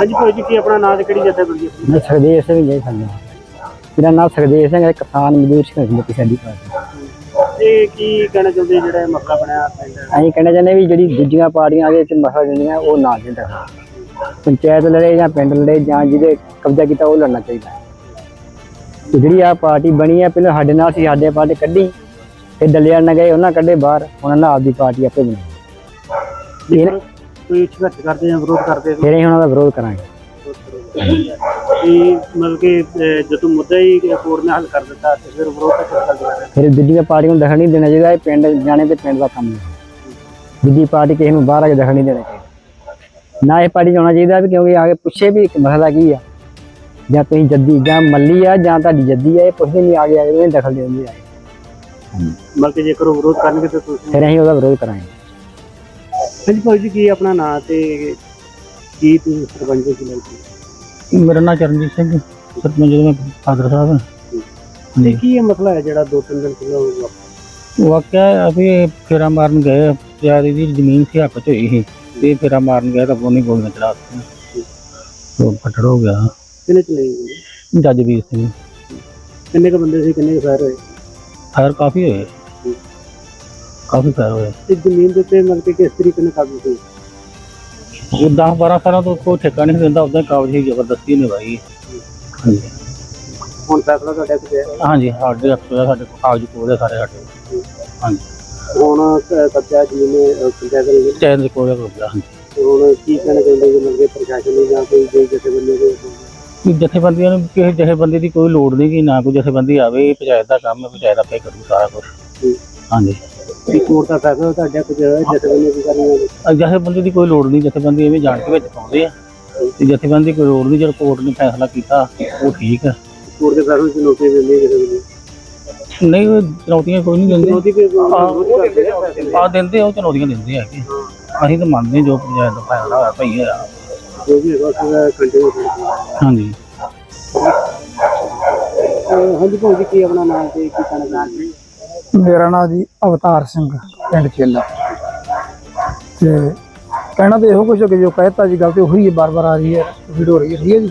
ਹਾਂਜੀ ਭਾਈ ਜੀ ਕੀ ਆਪਣਾ ਨਾਂ ਤੇ ਕਿਹੜੀ ਜਥੇਬੰਦੀ ਹੈ? ਮੈਂ ਸਰਦੇਵ ਸਿੰਘ ਜੀ ਖਾਨਾ ਮੇਰਾ ਨਾਮ ਸਰਦੇਵ ਸਿੰਘ ਹੈ ਕਿਸਾਨ ਮਜ਼ਦੂਰ ਸੰਘਰਸ਼ ਸਾਡੀ ਪਾਰਟੀ। ਇਹ ਕੀ ਕਹਿਣਾ ਚਾਹੁੰਦੇ ਜਿਹੜਾ ਇਹ ਮਸਲਾ ਬਣਿਆ ਪਿੰਡ? ਅਸੀਂ ਕਹਿਣਾ ਚਾਹੁੰਦੇ ਵੀ ਜਿਹੜੀ ਦੂਜੀਆਂ ਪਾਰਟੀਆਂ ਦੇ ਵਿੱਚ ਮਸਲਾ ਦਿੰਦੀਆਂ ਉਹ ਨਾ ਦਿੰਦਾ ਪੰਚਾਇਤ ਲੜੇ ਜਾਂ ਪਿੰਡ ਲੜੇ ਜਾਂ ਜਿਹਦੇ ਕਬਜ਼ਾ ਕੀਤਾ ਉਹ ਲੜਨਾ ਚਾਹੀਦਾ। ਤੇ ਜਿਹੜੀ ਆ ਪਾਰਟੀ ਬਣੀ ਆ ਪਹਿਲਾਂ ਸਾਡੇ ਨਾਲ ਸੀ ਸਾਡੇ ਪਾਰਟੀ ਕੱਢੀ ਫਿਰ ਦਲਿਆ ਨਾ ਗਏ ਉਹਨਾਂ ਕੱਢੇ ਬਾਹਰ ਉਹਨਾਂ ਨਾਲ ਆਪਦੀ ਪਾਰਟੀ ਆਪੇ ਬਣਾਈ ਜੇਕਰ ਕੋਈ ਸੰਘਰਸ਼ ਕਰਦੇ ਜਾਂ ਵਿਰੋਧ ਕਰਦੇ ਫਿਰ ਅਸੀਂ ਉਹਨਾਂ ਦਾ ਵਿਰੋਧ ਕਰਾਂਗੇ। ਇਹ ਮਤਲਬ ਕਿ ਅਹ, ਜਦੋਂ ਮੁੱਦਾ ਹੀ ਕੋਰਟ ਨੇ ਹੱਲ ਕਰ ਦਿੱਤਾ ਤੇ ਫਿਰ ਵਿਰੋਧ ਤਾਂ ਕਿਸ ਗੱਲ ਦੀ ਕਰ ਰਹੇ ਫਿਰ ਦੂਜੀਆਂ ਪਾਰਟੀਆਂ ਨੂੰ ਦਖਲ ਨਹੀਂ ਦੇਣਾ ਚਾਹੀਦਾ ਇਹ ਪਿੰਡ ਜਾਣੇ ਤੇ ਪਿੰਡ ਦਾ ਕੰਮ ਹੈ। ਦੂਜੀ ਪਾਰਟੀ ਕਿਸੇ ਨੂੰ ਬਾਹਰ ਆ ਕੇ ਦਖਲ ਨਹੀਂ ਦੇਣਾ ਚਾਹੀਦਾ। ਨਾ ਇਹ ਪਾਰਟੀ 'ਚ ਆਉਣਾ ਚਾਹੀਦਾ ਵੀ ਕਿਉਂਕਿ ਆ ਕੇ ਪੁੱਛੇ ਵੀ ਇੱਕ ਮਸਲਾ ਕੀ ਆ। ਜਾਂ ਤੁਸੀਂ ਜੱਦੀ ਜਾਂ ਮੱਲੀ ਆ ਜਾਂ ਤੁਹਾਡੀ ਜੱਦੀ ਆ ਇਹ ਪੁੱਛਦੇ ਨਹੀਂ ਆ ਕੇ ਆ ਕੇ ਇਹ ਦਖਲ ਦੇ ਦਿੰਦੇ ਆ। ਮਤਲਬ ਕਿ ਜੇਕਰ ਉਹ ਵਿਰੋਧ ਕਰਨਗੇ ਤਾਂ ਤੁਸੀਂ ਫਿਰ ਅਸੀਂ ਉਹਦਾ ਵਿਰੋਧ ਕਰਾਂਗੇ। ਹਾਂਜੀ ਭਾਈ ਜੀ ਕੀ ਆਪਣਾ ਨਾਂ ਤੇ ਕੀ ਤੁਸੀਂ ਸਰਪੰਚ ਦੇ ਕੀ ਲੱਗਦੀ ਮੇਰਾ ਨਾਮ ਚਰਨਜੀਤ ਸਿੰਘ ਸਰਪੰਚ ਦਾ ਫਾਦਰ ਸਾਹਿਬ ਤੇ ਕੀ ਇਹ ਮਸਲਾ ਹੈ ਜਿਹੜਾ ਦੋ ਤਿੰਨ ਦਿਨ ਪਹਿਲਾਂ ਹੋਇਆ ਵਾਕਿਆ ਹੈ ਵੀ ਫੇਰਾ ਮਾਰਨ ਗਏ ਯਾਰ ਦੀ ਜ਼ਮੀਨ ਸੀ ਹੱਕ ਚ ਹੋਈ ਸੀ ਤੇ ਫੇਰਾ ਮਾਰਨ ਗਏ ਤਾਂ ਉਹਨੇ ਗੋਲੀਆਂ ਚਲਾ ਦਿੱਤੀਆਂ ਤੋਂ ਫਟੜ ਹੋ ਗਿਆ ਕਿੰਨੇ ਚਲੇ ਗਏ ਜੱਜ ਵੀਰ ਸਿੰਘ ਕਿੰਨੇ ਕ ਬੰਦੇ ਸੀ ਕਿੰਨੇ ਕ ਫਾਇਰ ਹੋਏ ਫਾਇਰ ਕਾਫੀ ਹੋਏ ਕਾਫੀ ਫਾਇਰ ਹੋਏ ਤੇ ਜ਼ਮੀਨ ਦੇ ਉੱਤੇ ਮਤਲਬ ਕਿ ਕਿਸ ਤਰੀਕੇ ਨਾਲ ਕਾਬੂ ਸੀ? ਉਹ 10 12 ਸਾਲਾਂ ਤੋਂ ਕੋਈ ਠੇਕਾ ਨਹੀਂ ਦਿੰਦਾ ਉਦਾਂ ਕਾਬਜ ਹੀ ਜ਼ਬਰਦਸਤੀ ਨਿਭਾਈ। ਹਾਂਜੀ। ਹੁਣ ਫੈਸਲਾ ਤੁਹਾਡੇ ਕੋਲ ਹੈ? ਹਾਂਜੀ ਸਾਡੇ ਦਾ ਸਾਡੇ ਕੋਲ ਕਾਗਜ਼ ਕੋਲ ਹੈ ਸਾਰੇ ਸਾਡੇ। ਹਾਂਜੀ। ਹੁਣ ਕ- ਕਬਜ਼ਾ ਜ਼ਮੀਨ ਅਹ, ਪੰਚਾਇਤ ਨੇ ਚੈਨ ਦੇ ਕੋਲ ਹੋ ਗਿਆ ਹਾਂਜੀ। ਤੇ ਹੁਣ ਕੀ ਕਹਿਣਾ ਚਾਹੁੰਦੇ ਜੀ ਮਤਲਬ ਪ੍ਰਸ਼ਾਸਨ ਨੇ ਜਾਂ ਕੋਈ ਜੇ ਜਥੇਬੰਦੀ ਦੇ ਕਿ ਜਥੇਬੰਦੀਆਂ ਨੂੰ ਕਿਸੇ ਜਥੇਬੰਦੀ ਦੀ ਕੋਈ ਲੋੜ ਨਹੀਂ ਕਿ ਨਾ ਕੋਈ ਜਥੇਬੰਦੀ ਆਵੇ ਇਹ ਪੰਚਾਇਤ ਦਾ ਕੰਮ ਹੈ ਪੰਚਾਇਤ ਆਪੇ ਕਰੂ ਸਾਰਾ ਕੁਝ ਹਾਂਜੀ। ਤੁਹਾਡੇ ਜਥੇਬੰਦੀ ਕੀ ਕਰਨੀ ਹੈ ਅਹ ਜਥੇਬੰਦੀ ਦੀ ਕੋਈ ਲੋੜ ਨਹੀਂ ਜਥੇਬੰਦੀ ਐਵੇਂ ਜਾਣ ਕੇ ਵਿੱਚ ਪਾਉਂਦੇ ਆ। ਤੇ ਜਥੇਬੰਦੀ ਕੋਈ ਲੋੜ ਨਹੀਂ ਜਦੋਂ ਕੋਰਟ ਨੇ ਫੈਸਲਾ ਕੀਤਾ ਉਹ ਠੀਕ ਹੈ ਕੋਰਟ ਦੇ ਫੈਸਲੇ ਚ ਨੋਟਿਸ ਦਿੰਦੀ ਜਥੇਬੰਦੀ ਨਹੀਂ ਉਹ ਚੁਣੌਤੀਆਂ ਕੋਈ ਨਹੀਂ ਦਿੰਦੇ। ਕਰਦੇ ਆ ਆ ਦਿੰਦੇ ਆ, ਉਹ ਚੁਣੌਤੀਆਂ ਦਿੰਦੇ ਆ ਕਿ ਅਸੀਂ ਤਾਂ ਮੰਨਦੇ ਹਾਂ ਜੋ ਪੰਚਾਇਤ ਦਾ ਫੈਸਲਾ ਹੋਇਆ ਭਈ ਹੋਇਆ ਜੋ ਵੀ ਹੈਗਾ ਕੰਟੀਨਿਊ ਹਾਂਜੀ। ਹਾਂਜੀ ਭਾਈ ਜੀ ਕੀ ਆਪਣਾ ਨਾਮ ਤੇ ਕੀ ਕਹਿਣਾ ਚਾਹੁੰਦੇ ਮੇਰਾ ਨਾਮ ਜੀ ਅਵਤਾਰ ਸਿੰਘ ਪਿੰਡ ਚੇਲਾ। ਤੇ ਕਹਿਣਾ ਤੇ ਇਹੋ ਕੁਝ ਹੈ ਕਿ ਜੋ ਕਹਿਤਾ ਜੀ ਗੱਲ ਤੇ ਉਹੀ ਹੈ ਬਾਰ-ਬਾਰ ਆ ਰਹੀ ਹੈ ਵੀਡੀਓ ਹੋ ਰਹੀ ਹੈ ਠੀਕ ਹੈ ਜੀ।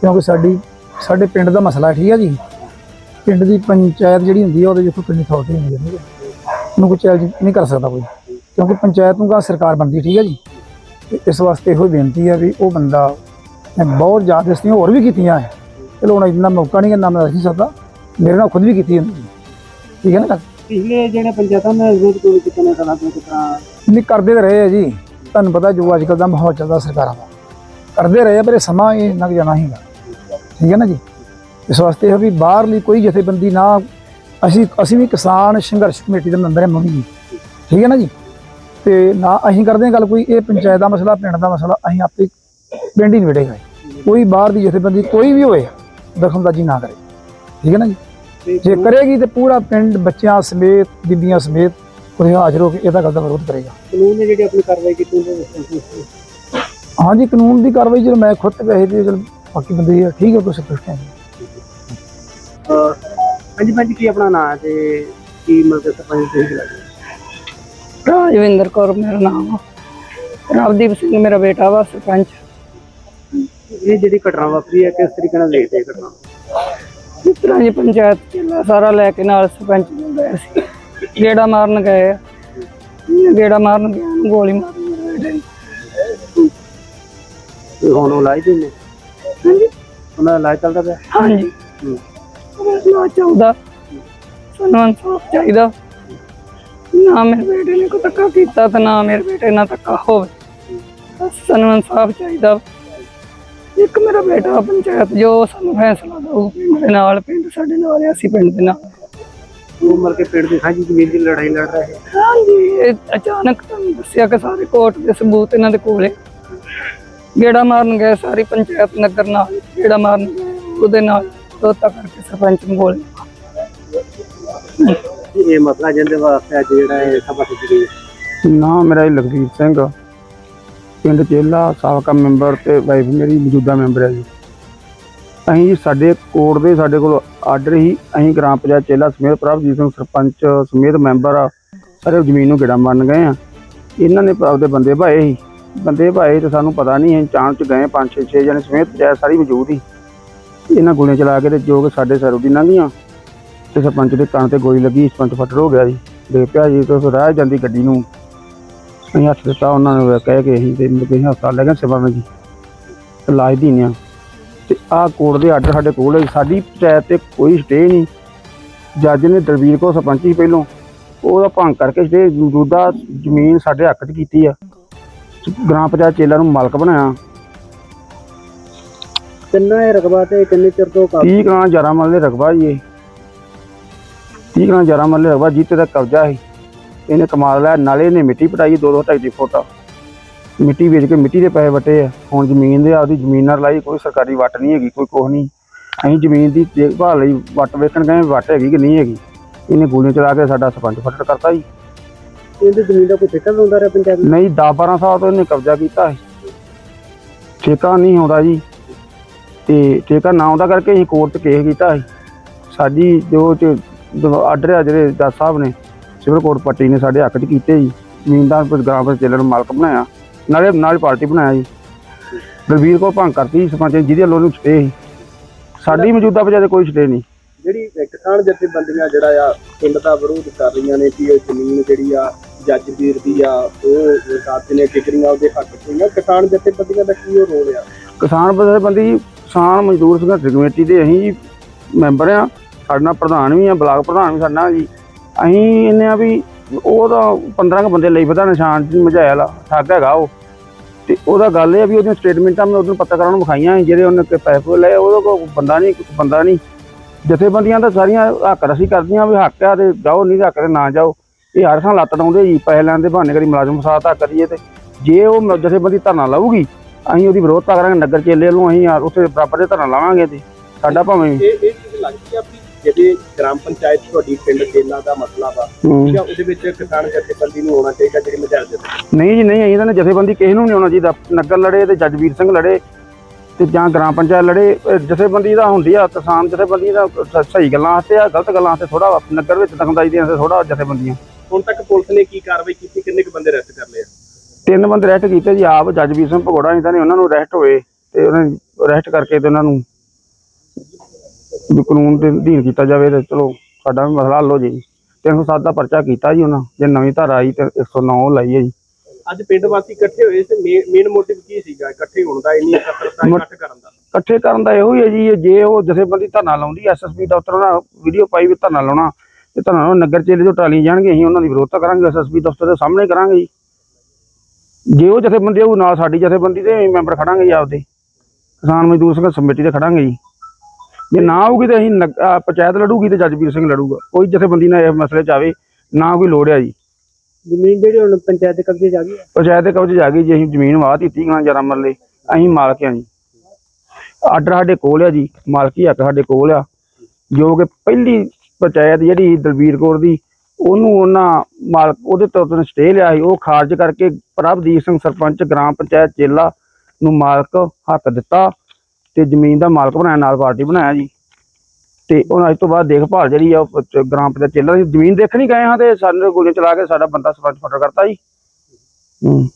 ਕਿਉਂਕਿ ਸਾਡੀ ਸਾਡੇ ਪਿੰਡ ਦਾ ਮਸਲਾ ਠੀਕ ਹੈ ਜੀ। ਪਿੰਡ ਦੀ ਪੰਚਾਇਤ ਜਿਹੜੀ ਹੁੰਦੀ ਹੈ ਉਹਦੇ ਦੇਖੋ ਕਿੰਨੀ ਅਥਾਰਟੀ ਹੁੰਦੀ ਹੈ ਹੈ ਉਹਨੂੰ ਕੋਈ ਚੈਲੰਜ ਨਹੀਂ ਕਰ ਸਕਦਾ ਕੋਈ। ਕਿਉਂਕਿ ਪੰਚਾਇਤ ਨੂੰ ਕਾ ਸਰਕਾਰ ਬਣਦੀ ਹੈ, ਠੀਕ ਹੈ ਜੀ। ਤੇ ਇਸ ਵਾਸਤੇ ਇਹੋ ਬੇਨਤੀ ਹੈ ਵੀ ਉਹ ਬੰਦਾ ਮੈਂ ਬਹੁਤ ਜ਼ਿਆਦਾ ਸਤੀਆਂ ਹੋਰ ਵੀ ਕੀਤੀਆਂ ਹੈ। ਚਲੋ ਹੁਣ ਇੰਨਾ ਮੌਕਾ ਨਹੀਂ ਹੈ ਨਾ ਮੈਂ ਦੱਸ ਨਹੀਂ ਸਕਦਾ। ਮੇਰੇ ਨਾਲ ਖੁਦ ਵੀ ਕੀਤੀ ਹੁੰਦੀ ਠੀਕ ਹੈ ਨਾ ਗੱਲ? ਪਿਛਲੇ ਜਿਹੜੇ ਪੰਚਾਇਤਾਂ ਨੇ ਵਿਰੋਧ ਕੋਈ ਕਿਤਨੇ ਸਾਲਾਂ ਤੋਂ ਕਿਤਨਾ ਨਹੀਂ ਕਰਦੇ ਤਾਂ ਰਹੇ ਆ ਜੀ। ਤੁਹਾਨੂੰ ਪਤਾ ਜੋ ਅੱਜ ਕੱਲ੍ਹ ਦਾ ਮਾਹੌਲ ਚੱਲਦਾ ਸਰਕਾਰਾਂ ਦਾ। ਕਰਦੇ ਰਹੇ ਆ ਪਰ ਇਹ ਸਮਾਂ ਇਹ ਲੰਘ ਜਾਣਾ ਹੀਗਾ। ਠੀਕ ਹੈ ਨਾ ਜੀ? ਇਸ ਵਾਸਤੇ ਇਹ ਵੀ ਬਾਹਰਲੀ ਕੋਈ ਜਥੇਬੰਦੀ ਨਾ ਅਸੀਂ ਅਸੀਂ ਵੀ ਕਿਸਾਨ ਸੰਘਰਸ਼ ਕਮੇਟੀ ਦੇ ਮੈਂਬਰ ਹਾਂ ਮੰਮੀ ਜੀ। ਠੀਕ ਹੈ ਨਾ ਜੀ? ਤੇ ਨਾ ਅਸੀਂ ਕਰਦੇ ਹਾਂ ਗੱਲ ਕੋਈ ਇਹ ਪੰਚਾਇਤ ਦਾ ਮਸਲਾ ਪਿੰਡ ਦਾ ਮਸਲਾ ਅਸੀਂ ਆਪੇ ਪਿੰਡ ਹੀ ਨਿਬੜੇਗਾ। ਕੋਈ ਬਾਹਰ ਦੀ ਜਥੇਬੰਦੀ ਕੋਈ ਵੀ ਹੋਵੇ ਦਖਲਅੰਦਾਜ਼ੀ ਨਾ ਕਰੇ। ਠੀਕ ਹੈ ਨਾ ਜੀ? ਜੇ ਕਰੇਗੀ ਤੇ ਪੂਰਾ ਪਿੰਡ ਬੱਚਿਆਂ ਸਮੇਤ ਬੀਬੀਆਂ ਸਮੇਤ ਉਹਦੇ ਹਾਜ਼ਰ ਹੋ ਕੇ ਇਹਦਾ ਗੱਲ ਦਾ ਵਿਰੋਧ ਕਰੇਗਾ। ਕਾਨੂੰਨ ਨੇ ਜਿਹੜੀ ਆਪਣੀ ਕਾਰਵਾਈ ਕੀਤੀ ਉਹਦੇ ਹਾਂਜੀ ਕਾਨੂੰਨ ਦੀ ਕਾਰਵਾਈ ਜਦੋਂ ਮੈਂ ਖੁਦ ਤੇ ਵੈਸੇ ਤੇ ਚਲ ਬਾਕੀ ਬੰਦੇ ਠੀਕ ਹੈ ਕੋਈ ਸੰਤੁਸ਼ਟ ਹੈ ਹਾਂਜੀ ਭਾਈ ਜੀ ਕੀ ਆਪਣਾ ਨਾਮ ਹੈ ਤੇ ਕੀ ਮਤਲਬ ਸਰਪੰਚ ਤੁਸੀਂ ਲੱਗਦੇ ਰਾਜਵਿੰਦਰ ਕੌਰ ਮੇਰਾ ਨਾਮ ਆ। ਰਾਵਦੀਪ ਸਿੰਘ ਮੇਰਾ ਬੇਟਾ ਵਾ ਸਰਪੰਚ। ਇਹ ਜਿਹੜੀ ਘਟਨਾ ਵਾਪਰੀ ਹੈ ਕਿਸ ਤਰੀਕੇ ਨਾਲ ਦੇਖਦੇ ਘਟਨਾ? ਜਿਸ ਤਰ੍ਹਾਂ ਜੀ ਪੰਚਾਇਤ ਚੇਲਾ ਸਾਰਾ ਲੈ ਕੇ ਨਾਲ ਸਰਪੰਚ ਨੂੰ ਗਏ ਸੀ। ਗੇੜਾ ਮਾਰਨ ਗਏ ਆ। ਗੇੜਾ ਮਾਰਨ ਗਿਆ ਨੂੰ ਗੋਲੀ ਮਾਰੀ ਮੇਰੇ ਬੇਟੇ ਨੂੰ। ਤੇ ਹੁਣ ਉਹ ਲਾਈ ਦੇ ਨੇ ਹਾਂਜੀ। ਉਹਨਾਂ ਦਾ ਇਲਾਜ ਚੱਲਦਾ ਪਿਆ? ਹਾਂਜੀ। ਹੂੰ। ਨਾ ਚਾਹੁੰਦਾ ਸਾਨੂੰ ਇਨਸਾਫ ਚਾਹੀਦਾ। ਨਾ ਮੇਰੇ ਬੇਟੇ ਨੇ ਕੋਈ ਧੱਕਾ ਕੀਤਾ ਤੇ ਨਾ ਮੇਰੇ ਬੇਟੇ ਨਾਲ ਧੱਕਾ ਹੋਵੇ। ਬਸ ਸਾਨੂੰ ਇਨਸਾਫ ਚਾਹੀਦਾ। ਇੱਕ ਮੇਰਾ ਬੇਟਾ ਪੰਚਾਇਤ ਜੋ ਸਾਨੂੰ ਫੈਸਲਾ ਦਊ ਦੇ ਨਾਲ ਪਿੰਡ ਸਾਡੇ ਨਾਲ ਆ, ਅਸੀਂ ਪਿੰਡ ਦੇ ਨਾਲ ਉਹ ਮਰ ਕੇ ਪਿੰਡ ਦੀ ਸਾਂਝੀ ਜ਼ਮੀਨ ਦੀ ਲੜਾਈ ਲੜ ਰਹੇ ਹਾਂਜੀ ਇਹ ਅਚਾਨਕ ਤੁਹਾਨੂੰ ਦੱਸਿਆ ਕਿ ਸਾਰੇ ਕੋਰਟ ਦੇ ਸਬੂਤ ਇਹਨਾਂ ਦੇ ਕੋਲੇ। ਗੇੜਾ ਮਾਰਨ ਗਏ ਸਾਰੀ ਪੰਚਾਇਤ ਨਗਰ ਨਾਲ ਗੇੜਾ ਮਾਰਨ ਗਏ ਉਹਦੇ ਨਾਲ ਤੋਤਾ ਕਰਕੇ ਸਰਪੰਚ ਨੂੰ ਗੋਲੀ ਇਹ ਮਸਲਾ ਜਿਹਦੇ ਵਾਸਤੇ ਜਿਹੜਾ ਇਹ ਸਭਾ ਸੱਜੀ ਗਈ ਹੈ। ਨਾਮ ਮੇਰਾ ਲਖਵੀਰ ਸਿੰਘ ਪਿੰਡ ਚੇਲਾ, ਸਾਬਕਾ ਮੈਂਬਰ ਤੇ ਵਾਈਫ ਮੇਰੀ ਮੌਜੂਦਾ ਮੈਂਬਰ ਹੈ ਜੀ। ਅਸੀਂ ਜੀ ਸਾਡੇ ਕੋਰਟ ਦੇ, ਸਾਡੇ ਕੋਲ ਆਰਡਰ ਹੀ ਅਸੀਂ ਗ੍ਰਾਮ ਪੰਚਾਇਤ ਚੇਲਾ ਸਮੇਤ ਪ੍ਰਭਜੀਤ ਸਿੰਘ ਸਰਪੰਚ ਸਮੇਤ ਮੈਂਬਰ ਸਾਰੇ ਜ਼ਮੀਨ ਨੂੰ ਗੇੜਾ ਮਾਰਨ ਗਏ ਆ। ਇਹਨਾਂ ਨੇ ਆਪਦੇ ਬੰਦੇ ਭਾਏ ਸੀ। ਬੰਦੇ ਭਾਏ ਤੇ ਸਾਨੂੰ ਪਤਾ ਨਹੀਂ, ਅਸੀਂ ਚਾਂਚ ਚ ਗਏ ਪੰਜ, ਛੇ ਛੇ ਜਣੇ ਸਮੇਤ ਪੰਚਾਇਤ ਸਾਰੀ ਮੌਜੂਦ ਸੀ। ਇਹਨਾਂ ਗੋਲੀਆਂ ਚਲਾ ਕੇ ਤੇ ਜੋ ਕਿ ਸਾਡੇ ਸਰੋਂ ਦੀ ਲੰਘੀਆਂ। ਤੇ ਸਰਪੰਚ ਦੇ ਕੰਨ ਤੇ ਗੋਲੀ ਲੱਗੀ, ਸਰਪੰਚ ਫੱਟੜ ਹੋ ਗਿਆ ਜੀ। ਦੇ ਪਿਆ ਜੀ ਤੋਂ ਰਾਹ ਜਾਂਦੀ ਗੱਡੀ ਨੂੰ। ਅਸੀਂ ਹੱਥ ਦਿੱਤਾ ਉਹਨਾਂ ਨੂੰ ਕਹਿ ਕੇ ਅਸੀਂ ਤੇ ਮੁੜ ਕੇ ਅਸੀਂ ਹਸਪਤਾਲ ਲੈ ਗਏ ਸੇਵਾ ਵਿੱਚ। ਇਲਾਜ ਦੀ ਨੇ ਤੇ ਆਹ ਕੋਰਟ ਦੇ ਆਰਡਰ ਸਾਡੇ ਕੋਲ ਹੈ ਸਾਡੀ ਪੰਚਾਇਤ ਤੇ ਕੋਈ ਸਟੇ ਨਹੀਂ। ਜੱਜ ਨੇ ਦਲਵੀਰ ਕੋ ਸਰਪੰਚ ਸੀ ਪਹਿਲੋਂ ਉਹਦਾ ਭੰਗ ਕਰਕੇ ਸਟੇ ਮੌਜੂਦਾ ਜ਼ਮੀਨ ਸਾਡੇ ਹੱਕ 'ਚ ਕੀਤੀ ਆ। ਗ੍ਰਾਮ ਪੰਚਾਇਤ ਚੇਲਾ ਨੂੰ ਮਾਲਕ ਬਣਾਇਆ। ਕਿੰਨਾ ਇਹ ਰਕਬਾ ਤੇ ਕਿੰਨੇ ਚਿਰ ਤੋਂ ਕਾਬੂ? 30 ਗ੍ਰਾਮ 11 ਮਰਲੇ ਰਕਬਾ ਜੀ ਇਹ। 30 ਗ੍ਰਾਮ 11 ਮਰਲੇ ਰਕਬਾ ਜਿੱਤੇ ਦਾ ਕਬਜ਼ਾ ਹੈ ਇਹਨੇ ਕਮਾਲ ਲਿਆ ਨਾਲੇ ਨੇ ਮਿੱਟੀ ਪਟਾਈ ਦੋ ਦੋ ਢਾਈ ਦੀ ਫੁੱਟ। ਮਿੱਟੀ ਵੇਚ ਕੇ ਮਿੱਟੀ ਦੇ ਪੈਸੇ ਵਟੇ ਆ। ਹੁਣ ਜ਼ਮੀਨ ਦੇ ਆਪਦੀ ਜ਼ਮੀਨ ਨਾਲ ਲਾਈ ਕੋਈ ਸਰਕਾਰੀ ਵੱਟ ਨਹੀਂ ਹੈਗੀ ਕੋਈ ਕੁਛ ਨਹੀਂ। ਅਸੀਂ ਜ਼ਮੀਨ ਦੀ ਦੇਖਭਾਲ ਲਈ ਵੱਟ ਵੇਚਣ ਗਏ ਵੱਟ ਹੈਗੀ ਕਿ ਨਹੀਂ ਹੈਗੀ? ਇਹਨੇ ਗੋਲੀਆਂ ਚਲਾ ਕੇ ਸਾਡਾ ਸਰਪੰਚ ਫੱਟੜ ਕਰਤਾ ਜੀ। ਇਹਦੀ ਜ਼ਮੀਨ ਦਾ ਕੋਈ ਠੇਕਾ ਹੁੰਦਾ ਰਿਹਾ ਨੂੰ ਨਹੀਂ 10 12 ਸਾਲ ਤੋਂ ਇਹਨੇ ਕਬਜ਼ਾ ਕੀਤਾ ਹੈ ਠੇਕਾ ਨਹੀਂ ਆਉਂਦਾ ਜੀ। ਤੇ ਠੇਕਾ ਨਾ ਆਉਂਦਾ ਕਰਕੇ ਅਸੀਂ ਕੋਰਟ 'ਚ ਕੇਸ ਕੀਤਾ ਸੀ। ਸਾਡੀ ਜੋ ਚ ਆਰਡਰ ਆ ਜਿਹੜੇ ਜੱਜ ਸਾਹਿਬ ਨੇ ਸਿਵਲ ਕੋਰਟ ਪੱਟੀ ਨੇ ਸਾਡੇ ਹੱਕ 'ਚ ਕੀਤੇ ਜੀ। ਜ਼ਮੀਨਦਾਰ ਗ੍ਰਾਮ ਪੰਚਾਇਤ ਚੱਲਣ ਨੂੰ ਮਾਲਕ ਬਣਾਇਆ। ਨਾਲੇ ਨਾਲ ਪਾਰਟੀ ਬਣਾਇਆ ਜੀ। ਦਲਵੀਰ ਕੋ ਭੰਗ ਕਰਤੀ ਸਰਪੰਚ ਨੇ, ਜਿਹਦੇ ਵੱਲੋਂ ਉਹਨੂੰ ਸਟੇ ਸੀ। ਸਾਡੀ ਮੌਜੂਦਾ ਵਜ੍ਹਾ ਤੇ ਕੋਈ ਸਟੇ ਨਹੀਂ। ਜਿਹੜੀ ਕਿਸਾਨ ਜਥੇਬੰਦੀਆਂ ਜਿਹੜਾ ਆ ਪਿੰਡ ਦਾ ਵਿਰੋਧ ਕਰ ਰਹੀਆਂ ਨੇ ਕਿ ਇਹ ਜ਼ਮੀਨ ਜਿਹੜੀ ਆ ਜੱਜ ਵੀਰ ਦੀ ਆ ਉਹ ਸਾਥ ਨੇ ਟਿਕਰੀਆਂ ਉਹਦੇ ਹੱਕ 'ਚ ਹੋਈਆਂ। ਕਿਸਾਨ ਜਥੇਬੰਦੀਆਂ ਦਾ ਕੀ ਉਹ ਰੋਲ ਆ? ਕਿਸਾਨ ਬੰਦੀ ਕਿਸਾਨ ਮਜ਼ਦੂਰ ਸੰਘਰਸ਼ ਕਮੇਟੀ ਦੇ ਅਸੀਂ ਜੀ ਮੈਂਬਰ ਆ। ਸਾਡੇ ਨਾਲ ਪ੍ਰਧਾਨ ਵੀ ਆ ਬਲਾਕ ਪ੍ਰਧਾਨ ਵੀ ਸਾਡਾ ਜੀ। ਅਸੀਂ ਇਹਨੇ ਆ ਵੀ ਉਹ ਤਾਂ 15 ਕੁ ਬੰਦੇ ਲਈ ਪਤਾ ਨਿਸ਼ਾਨ ਜੀ ਮਝਾਇਲ ਠੱਗ ਹੈਗਾ ਉਹ। ਤੇ ਉਹਦਾ ਗੱਲ ਇਹ ਆ ਵੀ ਉਹਦੀਆਂ ਸਟੇਟਮੈਂਟਾਂ ਮੈਂ ਉਦੋਂ ਪੱਤਰਕਾਰਾਂ ਨੂੰ ਵਿਖਾਈਆਂ ਸੀ, ਜਿਹੜੇ ਉਹਨੇ ਕਿ ਪੈਸੇ ਲਏ ਉਹਦਾ ਕੋਈ ਬੰਦਾ ਨਹੀਂ ਕੋਈ ਬੰਦਾ ਨਹੀਂ। ਜਥੇਬੰਦੀਆਂ ਤਾਂ ਸਾਰੀਆਂ ਹੱਕ ਰਸੀ ਕਰਦੀਆਂ ਵੀ ਹੱਕ ਆ ਤੇ ਜਾਓ ਨਹੀਂ ਹੱਕ ਤੇ ਨਾ ਜਾਓ। ਇਹ ਹਰ ਥਾਂ ਲੱਤ ਡਾਉਂਦੇ ਜੀ ਪੈਸੇ ਲੈਣ ਦੇ ਬਹਾਨੇ ਕਰੀ ਮੁਲਾਜ਼ਮ ਫਸਾਤਾ ਕਰੀਏ ਤੇ। ਜੇ ਉਹ ਜਥੇਬੰਦੀ ਧਰਨਾ ਲਾਊਗੀ ਅਸੀਂ ਉਹਦੀ ਵਿਰੋਧਤਾ ਕਰਾਂਗੇ ਨਗਰ ਚੇਲੇ ਵੱਲੋਂ ਅਸੀਂ ਉੱਥੇ ਬਰਾਬਰ ਦੇ ਧਰਨਾ ਲਾਵਾਂਗੇ ਤੇ। ਸਾਡਾ ਭਾਵੇਂ ਇਹ ਇਹ ਚੀਜ਼ ਲੱਗਦੀ ਆ ਵੀ ਜਿਹੜੇ ਗ੍ਰਾਮ ਪੰਚਾਇਤ ਤੁਹਾਡੀ ਪਿੰਡ ਜੇਲਾ ਦਾ ਮਸਲਾ ਵਾ ਹੂੰ। ਜਾਂ ਉਹਦੇ ਵਿੱਚ ਕਿਸਾਨ ਜਥੇਬੰਦੀ ਨੂੰ ਹੋਣਾ ਚਾਹੀਦਾ ਜਿਹੜੀ ਮਝਾਲ ਦੇ ਨਹੀਂ ਜੀ ਨਹੀਂ ਅਸੀਂ ਤਾਂ ਜਥੇਬੰਦੀ ਕਿਸੇ ਨੂੰ ਨਹੀਂ ਆਉਣਾ ਚਾਹੀਦਾ। ਨਗਰ ਲੜੇ ਤੇ ਜੱਜਵੀਰ ਸਿੰਘ ਲੜੇ ਤੇ ਜਾਂ ਗ੍ਰਾਮ ਪੰਚਾਇਤ ਲੜੇ ਜਥੇਬੰਦੀ ਦਾ ਹੁੰਦੀ ਆ ਕਿਸਾਨ ਜਥੇਬੰਦੀ ਦਾ ਸਹੀ ਗੱਲਾਂ ਵਾਸਤੇ ਆ ਗਲਤ ਗੱਲਾਂ ਵਾਸਤੇ ਥੋੜਾ ਨਗਰ ਵਿੱਚ ਦੇਣ ਵਾਸਤੇ ਥੋੜਾ ਜਥੇਬੰਦੀਆਂ। ਹੁਣ ਤੱਕ ਪੁਲਿਸ ਨੇ ਕੀ ਕਾਰਵਾਈ ਕੀਤੀ? ਕਿੰਨੇ ਕੁ ਬੰਦੇ ਅਰੈਸਟ ਕਰ ਲਏ ਆ? ਤਿੰਨ ਬੰਦੇ ਅਰੈਸਟ ਕੀਤੇ ਜੀ ਆਪ ਜੱਜਵੀਰ ਸਿੰਘ ਭਗੋੜਾ ਨਹੀਂ ਤਾਂ ਨਹੀਂ ਉਹਨਾਂ ਨੂੰ ਅਰੈਸਟ ਹੋਏ ਤੇ ਉਹਨਾਂ ਅਰੈਸਟ ਕਰਕੇ ਤੇ ਉਹਨਾਂ ਨੂੰ ਵੀ ਕਾਨੂੰਨ ਦੇ ਅਧੀਨ ਕੀਤਾ ਜਾਵੇ ਤੇ ਚਲੋ ਸਾਡਾ ਵੀ ਮਸਲਾ ਹੱਲ ਹੋ ਜੇ ਜੀ। 307 ਦਾ ਪਰਚਾ ਕੀਤਾ ਜੀ ਉਹਨਾਂ ਜੇ ਨਵੀਂ ਧਾਰਾ ਆਈ ਤੇ 109 ਲਾਈ ਹੈ ਜੀ। ਅੱਜ ਪਿੰਡ ਵਾਸੀ ਇਕੱਠੇ ਹੋਏ ਤੇ ਮੇਨ ਮੋਟਿਵ ਕੀ ਸੀਗਾ? ਇਕੱਠੇ ਹੋਣ ਦਾ ਇੰਨੀ ਇਕੱਤਰਤਾ ਇਕੱਠ ਕਰਨ ਦਾ? ਇਕੱਠੇ ਕਰਨ ਦਾ ਇਹੋ ਹੀ ਹੈ ਜੀ ਜੇ ਉਹ ਜਥੇਬੰਦੀ ਧਰਨਾ ਲਾਉਂਦੀ ਐਸਐਸਪੀ ਦਫ਼ਤਰ ਉਹਨਾਂ ਵੀਡੀਓ ਪਾਈ ਵੀ ਧਰਨਾ ਲਾਉਣਾ ਤੇ ਧਰਨਾ ਲਾਉਣਾ, ਨਗਰ ਚੇਲੇ ਤੋਂ ਟਾਲੀ ਜਾਣਗੇ ਅਸੀਂ ਉਹਨਾਂ ਦੀ ਵਿਰੋਧਤਾ ਕਰਾਂਗੇ ਐਸਐਸਪੀ ਦਫ਼ਤਰ ਦੇ ਸਾਹਮਣੇ ਕਰਾਂਗੇ ਜੀ। ਜੇ ਉਹ ਜਥੇਬੰਦੀ ਉਹ ਨਾਲ ਸਾਡੀ ਜਥੇਬੰਦੀ ਦੇ ਮੈਂਬਰ ਖੜਾਂਗੇ ਜੀ ਆਪਦੇ। ਕਿਸਾਨ ਮਜ਼ਦੂਰ ਸੰਘਰਸ਼ ਕਮੇਟੀ ਦੇ ਖੜਾਂਗੇ ਜੀ। ਜੇ ਨਾ ਆਊਗੀ ਤੇ ਅਸੀਂ ਨਗ- ਅਹ ਪੰਚਾਇਤ ਲੜੂਗੀ ਤੇ ਜੱਜਵੀਰ ਸਿੰਘ ਲੜੂਗਾ। ਕੋਈ ਜਥੇਬੰਦੀ ਨਾਲ ਇਸ ਮਸਲੇ 'ਚ ਆਵੇ ਨਾ ਕੋਈ ਲੋੜ ਆ ਜੀ। ਜ਼ਮੀਨ ਜਿਹੜੀ ਹੁਣ ਪੰਚਾਇਤ ਦੇ ਕਬਜ਼ੇ 'ਚ ਆ ਗਈ ਪੰਚਾਇਤ ਦੇ ਕਬਜ਼ੇ 'ਚ ਆ ਗਈ ਜੀ ਅਸੀਂ ਜ਼ਮੀਨ ਵਾਹ ਦਿੱਤੀ ਗਾਂ ਜਰਾ ਮਰਲੇ ਅਸੀਂ ਮਾਲਕ ਆ ਜੀ। ਆਰਡਰ ਸਾਡੇ ਕੋਲ ਆ ਜੀ ਮਾਲਕੀ ਹੱਕ ਸਾਡੇ ਕੋਲ ਆ। ਜੋ ਕਿ ਪਹਿਲੀ ਪੰਚਾਇਤ ਜਿਹੜੀ ਦਲਵੀਰ ਕੌਰ ਦੀ ਉਹਨੂੰ ਉਹਨਾਂ ਮਾਲਕ ਉਹਦੇ ਤੋਂ ਤੋਂ ਸਟੇ ਲਿਆ ਸੀ। ਉਹ ਖਾਰਜ ਕਰਕੇ ਪ੍ਰਭਦੀਪ ਸਿੰਘ ਸਰਪੰਚ ਗ੍ਰਾਮ ਪੰਚਾਇਤ ਚੇਲਾ ਨੂੰ ਮਾਲਕ ਹੱਕ ਦਿੱਤਾ। ਤੇ ਜ਼ਮੀਨ ਦਾ ਮਾਲਕ ਬਣਾਇਆ, ਨਾਲ ਪਾਰਟੀ ਬਣਾਇਆ ਜੀ। ਤੇ ਉਹਨਾਂ ਅੱਜ ਤੋਂ ਬਾਅਦ ਦੇਖਭਾਲ ਜਿਹੜੀ ਆ ਗ੍ਰਾਮ ਪੰਚਾਇਤ ਚੇਲਾ, ਜ਼ਮੀਨ ਦੇਖਣ ਹੀ ਗਏ ਹਾਂ ਤੇ ਸਾਡੇ ਗੋਲੀਆਂ ਚਲਾ ਕੇ ਸਾਡਾ ਬੰਦਾ ਸਰਪੰਚ ਫਟਰ ਕਰਤਾ ਜੀ। ਹੂੰ।